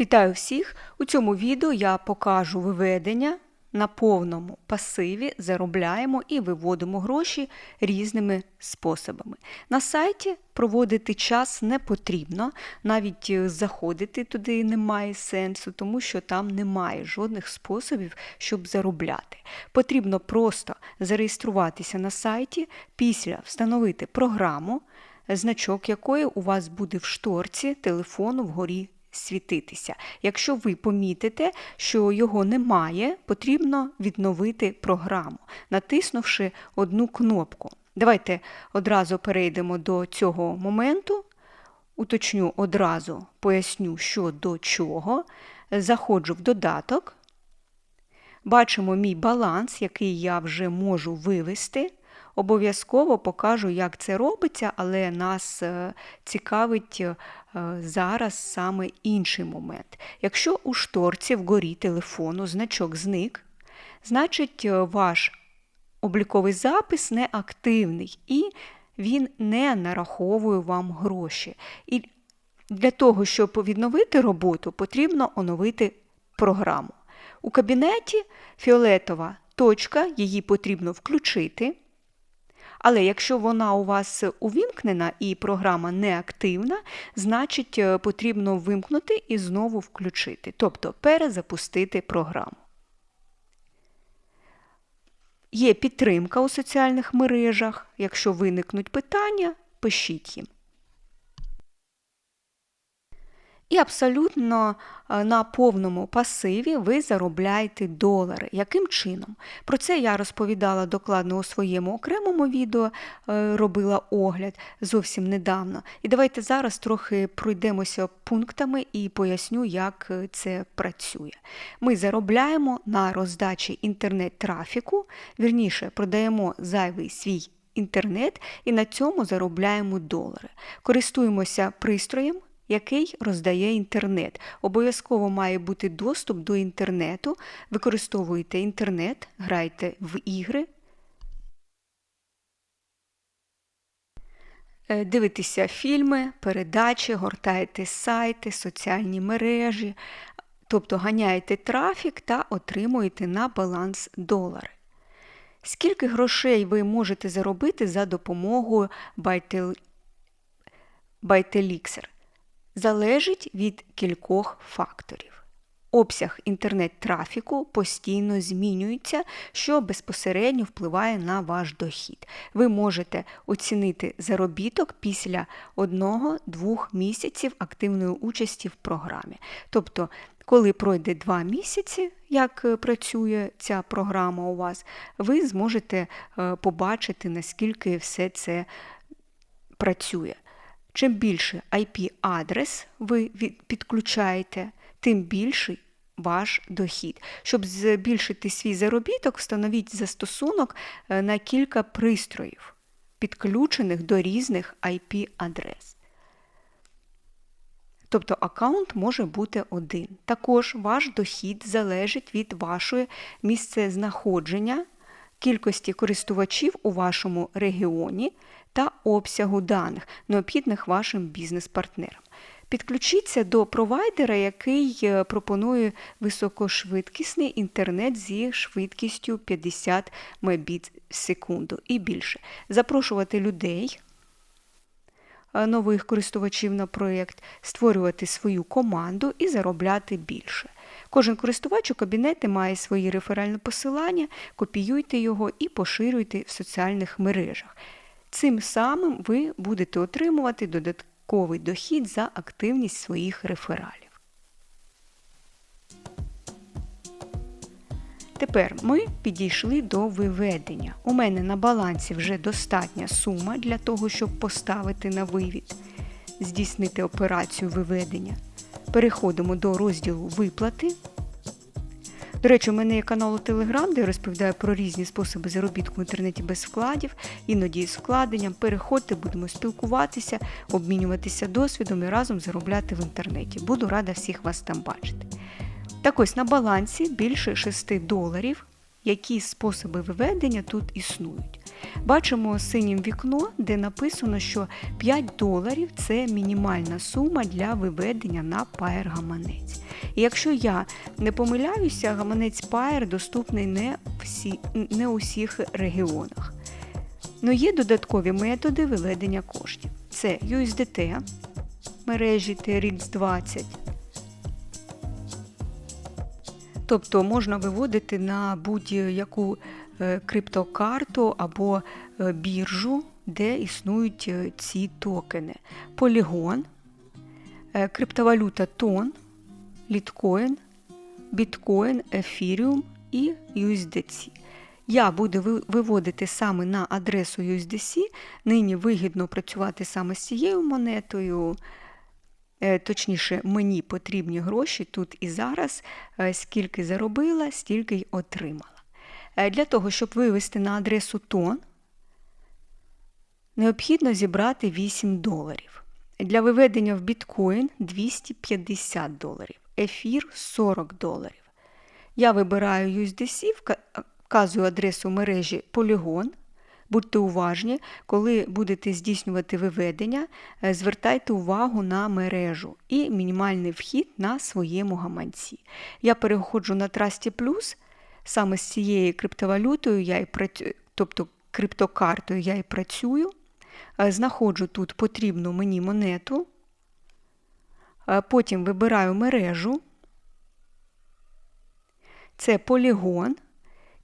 Вітаю всіх! У цьому відео я покажу виведення на повному пасиві, заробляємо і виводимо гроші різними способами. На сайті проводити час не потрібно, навіть е, заходити туди немає сенсу, тому що там немає жодних способів, щоб заробляти. Потрібно просто зареєструватися на сайті, після встановити програму, значок якої у вас буде в шторці телефону вгорі світитися. Якщо ви помітите, що його немає, потрібно відновити програму, натиснувши одну кнопку. Давайте одразу перейдемо до цього моменту. Уточню одразу, поясню, що до чого. Заходжу в додаток. Бачимо мій баланс, який я вже можу вивести. Обов'язково покажу, як це робиться, але нас е, цікавить е, зараз саме інший момент. Якщо у шторці вгорі телефону значок зник, значить е, ваш обліковий запис не активний і він не нараховує вам гроші. І для того, щоб відновити роботу, потрібно оновити програму. У кабінеті фіолетова точка, її потрібно включити. Але якщо вона у вас увімкнена і програма неактивна, значить е, потрібно вимкнути і знову включити, тобто перезапустити програму. Є підтримка у соціальних мережах. Якщо виникнуть питання, пишіть їм. І абсолютно е, на повному пасиві ви заробляєте долари. Яким чином? Про це я розповідала докладно у своєму окремому відео, е, робила огляд зовсім недавно. І давайте зараз трохи пройдемося пунктами і поясню, як е, це працює. Ми заробляємо на роздачі інтернет-трафіку, вірніше продаємо зайвий свій інтернет і на цьому заробляємо долари. Користуємося пристроєм який роздає інтернет. Обов'язково має бути доступ до інтернету. Використовуєте інтернет, грайте в ігри. Е, дивитеся фільми, передачі, гортаєте сайти, соціальні мережі, тобто ганяєте трафік та отримуєте на баланс долари. Скільки грошей ви можете заробити за допомогою Bytelixer? Залежить від кількох факторів. Обсяг інтернет-трафіку постійно змінюється, що безпосередньо впливає на ваш дохід. Ви можете оцінити заробіток після 1-2 місяців активної участі в програмі. Тобто, коли пройде 2 місяці, як е, працює ця програма у вас, ви зможете е, побачити, наскільки все це працює. Чим більше IP-адрес ви підключаєте, тим більший ваш дохід. Щоб збільшити свій заробіток, встановіть застосунок е, на кілька пристроїв, підключених до різних IP-адрес. Тобто аккаунт може бути один. Також ваш дохід залежить від вашої місцезнаходження, кількості користувачів у вашому регіоні та обсягу даних, необхідних вашим бізнес-партнерам. Підключіться до провайдера, який е, пропонує високошвидкісний інтернет зі швидкістю 50 Мбіт в секунду і більше. Запрошувати людей, е, нових користувачів на проєкт, створювати свою команду і заробляти більше. Кожен користувач у кабінеті має свої реферальне посилання, копіюйте його і поширюйте в соціальних мережах. Цим самим ви будете отримувати додатковий дохід за активність своїх рефералів. Тепер ми підійшли до виведення. У мене на балансі вже достатня сума для того, щоб поставити на вивід, здійснити операцію виведення. Переходимо до розділу виплати. До речі, у мене є канал у Телеграм, де я розповідаю про різні способи заробітку в інтернеті без вкладів, іноді з вкладенням. Переходьте, будемо спілкуватися, обмінюватися досвідом і разом заробляти в інтернеті. Буду рада всіх вас там бачити. Так ось на балансі більше 6 доларів. Які способи виведення тут існують. Бачимо синім вікно, де написано, що 5 доларів це мінімальна сума для виведення на Pair гаманець. І якщо я не помиляюся, гаманець Pair доступний не, всі, не у всіх регіонах. Но є додаткові методи виведення коштів. Це USDT, мережі TRX20. Тобто можна виводити на будь-яку е, криптокарту або е, біржу, де існують е, ці токени. Полігон, криптовалюта Тон, літкоін, біткоін, ефіріум і USDC. Я буду виводити саме на адресу USDC. Нині вигідно працювати саме з цією монетою. Точніше, мені потрібні гроші тут і зараз, скільки заробила, стільки й отримала. Для того, щоб вивести на адресу тон, необхідно зібрати 8 доларів. Для виведення в біткоін 250 доларів, ефір 40 доларів. Я вибираю USDC, вказую адресу мережі Polygon. Будьте уважні, коли будете здійснювати виведення, е, звертайте увагу на мережу і мінімальний вхід на своєму гаманці. Я переходжу на Trusty Plus, саме з цією криптовалютою, я і працю... тобто криптокартою я і працюю. Е, знаходжу тут потрібну мені монету, е, потім вибираю мережу. Це полігон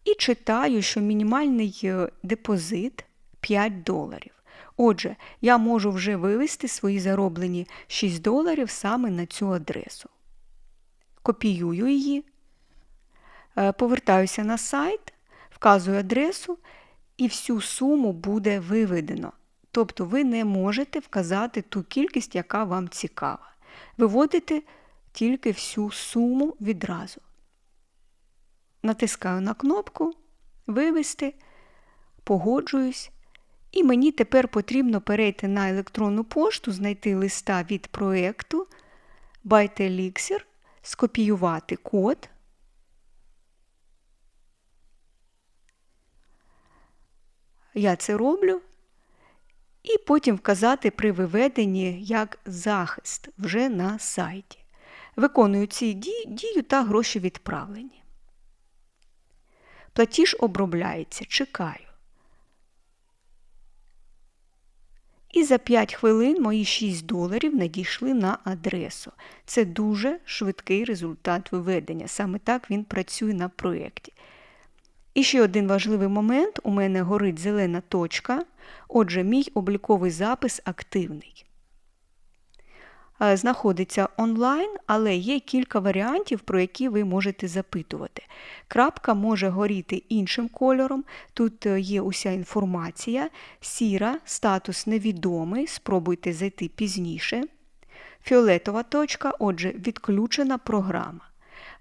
і читаю, що мінімальний е, депозит 5 доларів. Отже, я можу вже вивести свої зароблені 6 доларів саме на цю адресу. Копіюю її, е, повертаюся на сайт, вказую адресу, і всю суму буде виведено. Тобто ви не можете вказати ту кількість, яка вам цікава. Виводите тільки всю суму відразу натискаю на кнопку Вивести, погоджуюсь. І мені тепер потрібно перейти на електронну пошту, знайти листа від проєкту ByteElixir, скопіювати код. Я це роблю. І потім вказати при виведенні як захист вже на сайті. Виконую ці дію та гроші відправлені. Платіж обробляється, чекаю. І за 5 хвилин мої 6 доларів надійшли на адресу. Це дуже швидкий результат виведення. Саме так він працює на проєкті. І ще один важливий момент: у мене горить зелена точка. Отже, мій обліковий запис активний. Е, знаходиться онлайн, але є кілька варіантів, про які ви можете запитувати. Крапка може горіти іншим кольором, тут е, є уся інформація. Сіра, статус невідомий, спробуйте зайти пізніше. Фіолетова точка, отже, відключена програма.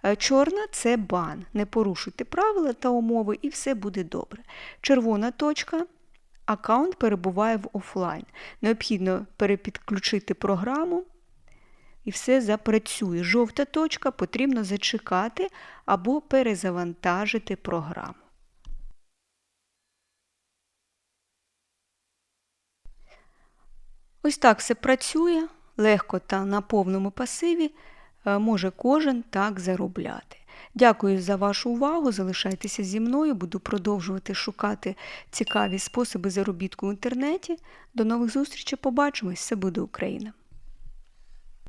Е, чорна це бан. Не порушуйте правила та умови, і все буде добре. Червона точка. Аккаунт перебуває в офлайн. Необхідно перепідключити програму і все запрацює. Жовта точка потрібно зачекати або перезавантажити програму. Ось так все працює, легко та на повному пасиві е, може кожен так заробляти. Дякую за вашу увагу. Залишайтеся зі мною, буду продовжувати шукати цікаві способи заробітку в інтернеті. До нових зустрічей, побачимось! Все буде Україна!